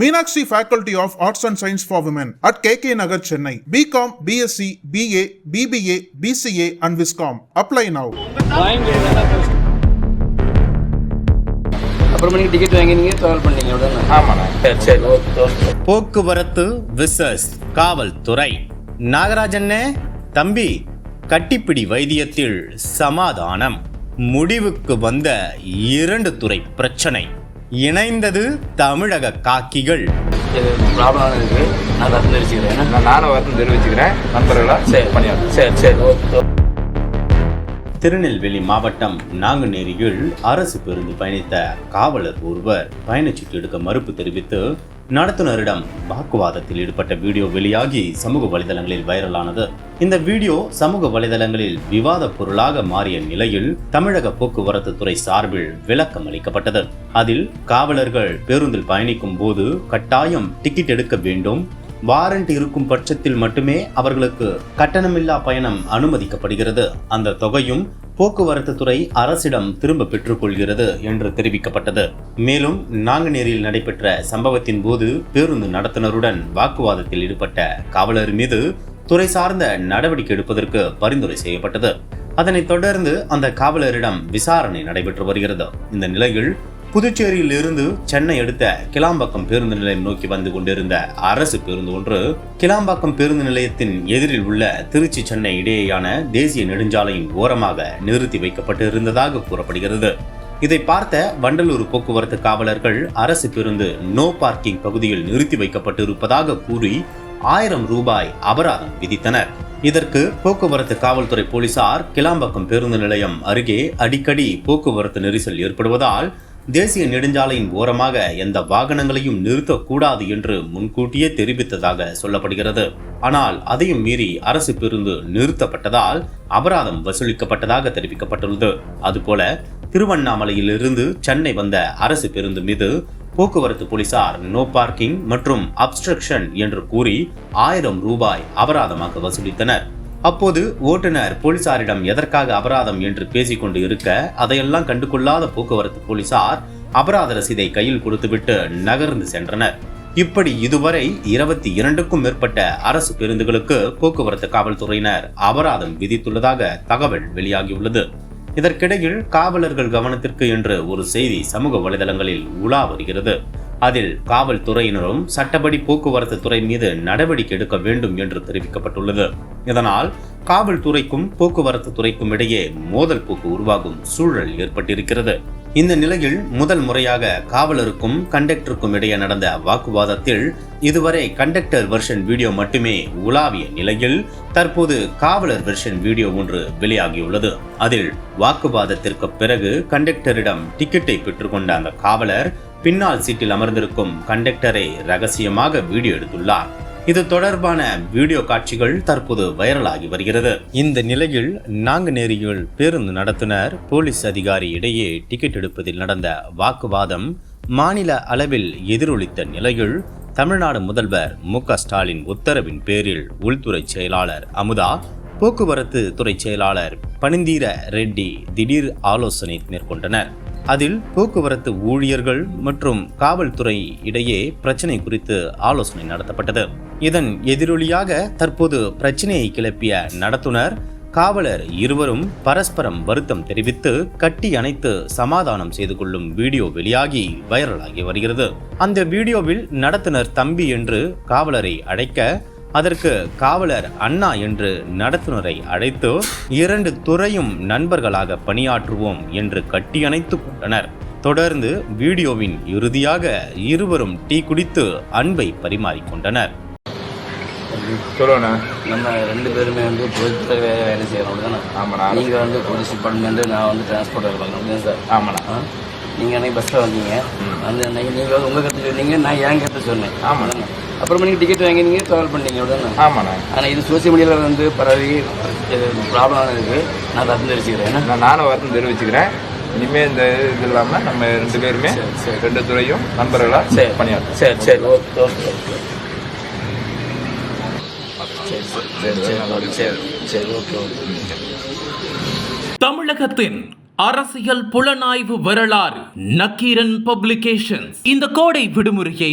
Meenakshi Faculty of Arts and Science for Women at KK Nagar, Chennai. BCom, BSc, BA, BBA, BCA and Viscom. Apply now. அப்புறமா நீங்கள் ticket வாங்கி நீங்கள் travel பண்ணீங்க அவ்வளோதானே ஆமாண்ணா. சரி சரி. Okay okay. போக்குவரத்து விசஸ் காவல்துறை. நாகராஜண்ணே தம்பி கட்டிப்பிடி வைத்தியத்தில் சமாதானம். முடிவுக்கு வந்த இரண்டு துறை பிரச்சனை. இணைந்தது தமிழக காக்கிகள். நான் ரத்து தெரிவிச்சுக்கிறேன் நானும் வருத்தம் தெரிவிச்சுக்கிறேன் நண்பர்களா? சரி. பணியாற்றும் சரி சரி. ஓகே திருநெல்வேலி மாவட்டம் நாங்குநேரியில் அரசு பேருந்து பயணித்த காவலர் ஒருவர் பயணச்சீட்டு எடுக்க மறுப்பு தெரிவித்து நடத்துனரிடம் வாக்குவாதத்தில் ஈடுபட்ட வீடியோ வெளியாகி சமூக வலைதளங்களில் வைரலானது. இந்த வீடியோ சமூக வலைதளங்களில் விவாத பொருளாக மாறிய நிலையில் தமிழக போக்குவரத்து துறை சார்பில் விளக்கம் அளிக்கப்பட்டது. அதில் காவலர்கள் பேருந்தில் பயணிக்கும் போது கட்டாயம் டிக்கெட் எடுக்க வேண்டும். வாரண்ட் இருக்கும் பட்சத்தில் மட்டுமே அவர்களுக்கு கட்டணமில்லா பயணம் அனுமதிக்கப்படுகிறது. அந்த தொகையும் போக்குவரத்து துறை அரசிடம் திரும்ப பெற்றுக்கொள்கிறது என்று தெரிவிக்கப்பட்டது. மேலும் நாங்குநேரியில் நடைபெற்ற சம்பவத்தின் போது பேருந்து நடத்துனருடன் வாக்குவாதத்தில் ஈடுபட்ட காவலர் மீது துறை சார்ந்த நடவடிக்கை எடுப்பதற்கு பரிந்துரை செய்யப்பட்டது. அதனைத் தொடர்ந்து அந்த காவலரிடம் விசாரணை நடைபெற்று வருகிறது. இந்த நிலையில் புதுச்சேரியில் இருந்து சென்னை அடுத்த கிளாம்பாக்கம் பேருந்து நிலையம் நோக்கி வந்து கொண்டிருந்த அரசு பேருந்து ஒன்று கிளாம்பாக்கம் பேருந்து நிலையத்தின் எதிரில் உள்ள திருச்சி சென்னை இடையேயான தேசிய நெடுஞ்சாலையின் ஓரமாக நிறுத்தி வைக்கப்பட்டு இருந்ததாக கூறப்படுகிறது. இதை பார்த்த வண்டலூர் போக்குவரத்து காவலர்கள் அரசு பேருந்து நோ பார்க்கிங் பகுதியில் நிறுத்தி வைக்கப்பட்டு இருப்பதாக கூறி ஆயிரம் ரூபாய் அபராதம் விதித்தனர். இதற்கு போக்குவரத்து காவல்துறை போலீசார் கிளாம்பாக்கம் பேருந்து நிலையம் அருகே அடிக்கடி போக்குவரத்து நெரிசல் ஏற்படுவதால் தேசிய நெடுஞ்சாலையின் ஓரமாக எந்த வாகனங்களையும் நிறுத்தக்கூடாது என்று முன்கூட்டியே தெரிவித்ததாக சொல்லப்படுகிறது. ஆனால் அதையும் மீறி அரசு பேருந்து நிறுத்தப்பட்டதால் அபராதம் வசூலிக்கப்பட்டதாக தெரிவிக்கப்பட்டுள்ளது. அதுபோல திருவண்ணாமலையிலிருந்து சென்னை வந்த அரசு பேருந்து மீது போக்குவரத்து போலீசார் நோ பார்க்கிங் மற்றும் அப்ஸ்ட்ரக்ஷன் என்று கூறி ஆயிரம் ரூபாய் அபராதமாக வசூலித்தனர். அப்போது ஓட்டுநர் போலீசாரிடம் எதற்காக அபராதம் என்று பேசிக்கொண்டு இருக்க அதையெல்லாம் கண்டுகொள்ளாத போக்குவரத்து போலீசார் அபராத ரசீதை கையில் கொடுத்துவிட்டு நகர்ந்து சென்றனர். இப்படி இதுவரை இருபத்தி இரண்டுக்கும் மேற்பட்ட அரசு பேருந்துகளுக்கு போக்குவரத்து காவல்துறையினர் அபராதம் விதித்துள்ளதாக தகவல் வெளியாகியுள்ளது. இதற்கிடையில் காவலர்கள் கவனத்திற்கு என்று ஒரு செய்தி சமூக வலைதளங்களில் உலா வருகிறது. அதில் காவல்துறையினரும் சட்டப்படி போக்குவரத்து துறை மீது நடவடிக்கை எடுக்க வேண்டும் என்று தெரிவிக்கப்பட்டுள்ளது. இதனால் காவல்துறைக்கும் போக்குவரத்து துறைக்கும் இடையே மோதல் போக்கு உருவாகும் சூழல் ஏற்பட்டிருக்கிறது. இந்த நிலையில் முதல் முறையாக காவலருக்கும் கண்டக்டருக்கும் இடையே நடந்த வாக்குவாதத்தில் இதுவரை கண்டக்டர் வெர்ஷன் வீடியோ மட்டுமே உலாவிய நிலையில் தற்போது காவலர் வெர்ஷன் வீடியோ ஒன்று வெளியாகியுள்ளது. அதில் வாக்குவாதத்திற்கு பிறகு கண்டக்டரிடம் டிக்கெட்டை பெற்றுக்கொண்ட அந்த காவலர் பின்னால் சீட்டில் அமர்ந்திருக்கும் கண்டக்டரை ரகசியமாக வீடியோ எடுத்துள்ளார். இது தொடர்பான வீடியோ காட்சிகள் தற்போது வைரலாகி வருகிறது. இந்த நிலையில் நாங்குநேரியில் பேருந்து நடத்துனர் போலீஸ் அதிகாரி இடையே டிக்கெட் எடுப்பதில் நடந்த வாக்குவாதம் மாநில அளவில் எதிரொலித்த நிலையில் தமிழ்நாடு முதல்வர் மு க ஸ்டாலின் உத்தரவின் பேரில் உள்துறை செயலாளர் அமுதா போக்குவரத்து துறை செயலாளர் பனிந்தீர ரெட்டி திடீர் ஆலோசனை மேற்கொண்டனர். அதில் போக்குவரத்து ஊழியர்கள் மற்றும் காவல்துறை இடையே பிரச்சினை குறித்து ஆலோசனை நடத்தப்பட்டது. இதன் எதிரொலியாக தற்போது பிரச்சனையை கிளப்பிய நடத்துனர் காவலர் இருவரும் பரஸ்பரம் வருத்தம் தெரிவித்து கட்டி அணைத்து சமாதானம் செய்து கொள்ளும் வீடியோ வெளியாகி வைரலாகி வருகிறது. அந்த வீடியோவில் நடத்துனர் தம்பி என்று காவலரை அழைக்க அதற்கு காவலர் அண்ணா என்று நடத்துனரை அழைத்து இரண்டு துறையும் நண்பர்களாக பணியாற்றுவோம் என்று கட்டியணைத்து கொண்டனர். தொடர்ந்து வீடியோவின் இறுதியாக இருவரும் டீ குடித்து அன்பை பரிமாறிக்கொண்டனர் சொல்லுண்ணா. நம்ம ரெண்டு பேருமே வந்து பொதுத்துறை வேலை செய்யறோம் அப்படிதானே? ஆமாண்ணா. நீங்கள் வந்து போலீஸ் டிபார்ட்மெண்ட்டு நான் வந்து டிரான்ஸ்போர்ட் வேலை சார்? ஆமாண்ணா. நீங்கள் அன்னைக்கு பஸ்ஸில் வந்தீங்க. வந்து அன்னைக்கு நீங்கள் வந்து உங்கள் கருத்து சொன்னீங்க நான் என் கருத்து சொன்னேன். ஆமாண்ணா. அப்புறமா நீங்கள் டிக்கெட் வாங்கி நீங்கள் ட்ராவல் பண்ணீங்க அப்படிதானே ஆமாண்ணா. ஆனால் இது சோசியல் மீடியாவில் வந்து பரவி ப்ராப்ளம் இருக்குது நான் ரத்து தெரிவிச்சுக்கிறேன் நான் நானும் வருத்தம் தெரிவிச்சுக்கிறேன். இனிமேல் இந்த இது இல்லாமல் நம்ம ரெண்டு பேருமே. ரெண்டு துறையும் நண்பர்களா சரி. பணியாற்றும் சரி சரி. Okay okay okay. சரி சரி சரி சரி சரி. சரி ஓகே ஓகே. தமிழகத்தின் அரசியல் புலனாய்வு வரலாறு நக்கீரன் பப்ளிகேஷன்ஸ். இந்த கோடை விடுமுறையை